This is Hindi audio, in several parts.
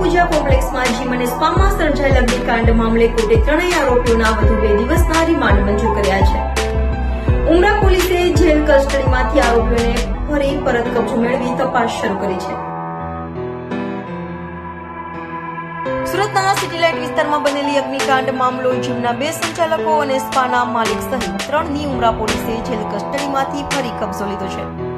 પૂજા કોમ્પ્લેક્સમાં જીમ અને સ્પામાં સર્જાયેલ અગ્નિકાંડ મામલે કોર્ટે ત્રણેય આરોપીઓના વધુ બે દિવસના રિમાન્ડ મંજૂર કર્યા છે. ઉમરા પોલીસે જેલ કસ્ટડીમાંથી આરોપીઓને ફરી પરત કબજો મેળવી તપાસ શરૂ કરી છે. સુરતના સિટીલાઇટ વિસ્તારમાં બનેલી અગ્નિકાંડ મામલો જીમના બે સંચાલકો અને સ્પાના માલિક સહિત ત્રણની ઉમરા પોલીસે જેલ કસ્ટડીમાંથી ફરી કબજો લીધો છે.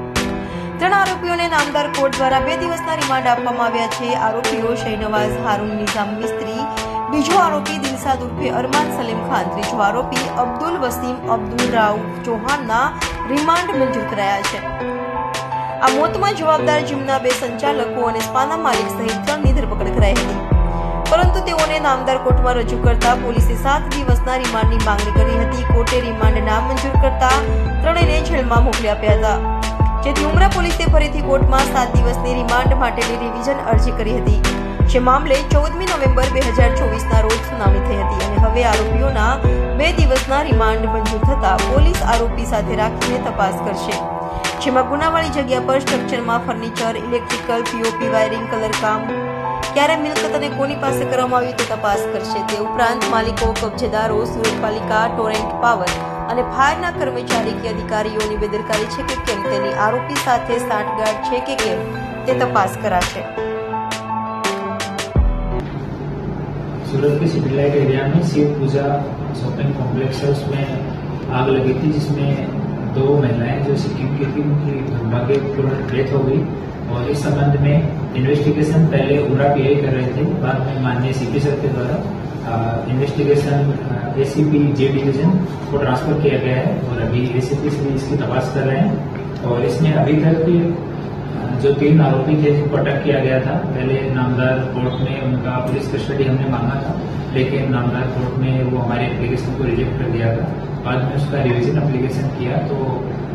ત્રણ આરોપીઓને નામદાર કોર્ટ દ્વારા બે દિવસના રિમાન્ડ આપવામાં આવ્યા છે. આરોપીઓ શૈનવાઝ હારૂન નિઝામ મિસ્ત્રી, બીજો આરોપી દિલસાદ ઉર્ફે અરમાન સલીમ ખાન, ત્રીજો આરોપી અબ્દુલ વસીમ અબ્દુલ રાઉ ચૌહાણના રિમાન્ડ મંજૂર કરાયા છે. આ મોતમાં જવાબદાર જીમના બે સંચાલકો અને સ્પાના માલિક સહિત ત્રણની ધરપકડ કરાઈ હતી. પરંતુ તેઓને નામદાર કોર્ટમાં રજૂ કરતા પોલીસે સાત દિવસના રિમાન્ડની માંગણી કરી હતી. કોર્ટે રિમાન્ડ ના મંજૂર કરતા ત્રણેયને જેલમાં મોકલી આપ્યા હતા. જેથી ઉમરા પોલીસે ફરીથી કોર્ટમાં સાત દિવસની રિમાન્ડ માટેની રિવિઝન અરજી કરી હતી. જે મામલે ચૌદમી નવેમ્બર બે હજાર ચોવીસના રોજ સુનાવણી થઈ હતી અને હવે આરોપીઓના બે દિવસના રિમાન્ડ મંજૂર થતાં પોલીસ આરોપી સાથે રાખીને તપાસ કરશે. જેમાં ગુનાવાળી જગ્યા પર સ્ટ્રક્ચરમાં ફર્નિચર, ઇલેક્ટ્રિકલ પીઓપી વાયરિંગ કલરકામ ક્યારે મિલકત અને કોની પાસે કરવામાં આવ્યું તે તપાસ કરશે. તે ઉપરાંત માલિકો, કબજેદારો સુરત પાલિકા ટોરેન્ટ, પાવર અને ફાયરના કર્મચારી કે અધિકારીઓની બેદરકારી છે કે કેમ તેની આરોપી સાથે સાંઠગાંઠ છે કે કેમ તે તપાસ કરાશે सूरत के सिटी लाइट एरिया में शिव पूजा शॉपिंग कॉम्प्लेक्स है उसमें आग लगी थी जिसमें दो महिलाएँ जो सिक्किम की थी, उनकी दुर्भाग्यपूर्ण डेथ हो गई और इस संबंध में इन्वेस्टिगेशन पहले उमरा पीआई कर रहे थे, बाद में माननीय सीपी सर के द्वारा इन्वेस्टिगेशन एसीपी जे डिवीज़न को ट्रांसफ़र किया गया है और अभी एसीपी से इसकी तपास कर रहे हैं। और इसमें अभी तक जो तीन आरोपी थे जिनको अटक किया गया था, पहले नामदार कोर्ट में उनका पुलिस कस्टडी हमने मांगा था, लेकिन नामदार कोर्ट में वो हमारे एप्लीकेशन को रिजेक्ट कर दिया था। बाद में उसका रिविजन एप्लीकेशन किया तो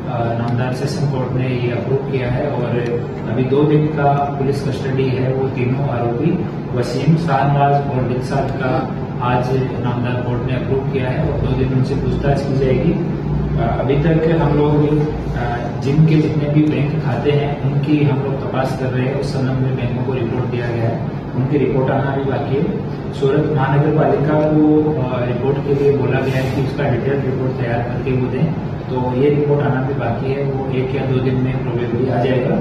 नामदार सेशन कोर्ट ने ये अप्रूव किया है और अभी दो दिन का पुलिस कस्टडी है वो तीनों आरोपी, वसीम शाहनवाज और दिलसाद का आज नामदार कोर्ट ने अप्रूव किया है और दो दिन उनसे पूछताछ की जाएगी। अभी तक हम लोग जिनके जितने भी बैंक खाते हैं, उनकी हम लोग तपास कर रहे हैं। उस संबंध में बैंकों को रिपोर्ट दिया गया है। उनकी रिपोर्ट आना भी बाकी है। सूरत महानगर पालिका को रिपोर्ट के लिए बोला गया है कि उसका डिटेल रिपोर्ट तैयार करके वो दें। तो ये रिपोर्ट आना भी बाकी है। वो एक या दो दिन में प्रोबेबली आ जाएगा।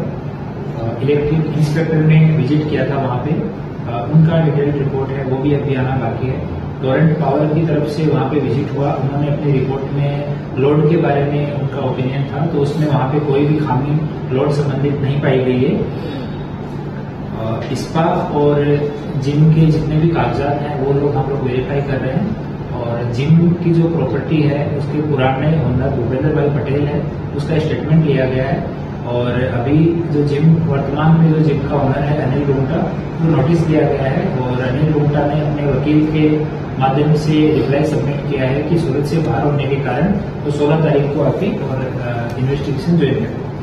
इलेक्ट्रिक इंस्पेक्टर ने विज़िट किया था वहाँ पे। उनका डिटेल रिपोर्ट है। वो भी अभी आना बाकी है। टोरेंट पावर की तरफ़ से वहाँ पे विज़िट हुआ। उन्होंने अपनी रिपोर्ट में लोड के बारे में उनका ओपिनियन था तो उसमें वहाँ पे कोई भी खामी लोड संबंधित नहीं पाई गई है। इस्पा और जिम के जितने भी कागजात हैं, वो लोग हम लोग वेरीफाई कर रहे हैं। और जिम की जो प्रॉपर्टी है, उसके पुराने ओनर भूपेंद्र भाई पटेल है, उसका स्टेटमेंट लिया गया है। और अभी जो जिम, वर्तमान में जो जिम का ओनर है अनिल रूंगटा वो नोटिस दिया गया है और अनिल रूंगटा ने अपने वकील के माध्यम से रिप्लाई सबमिट किया है कि सूरत से बाहर होने के कारण वो 16 तारीख को आके और इन्वेस्टिगेशन ज्वाइन करें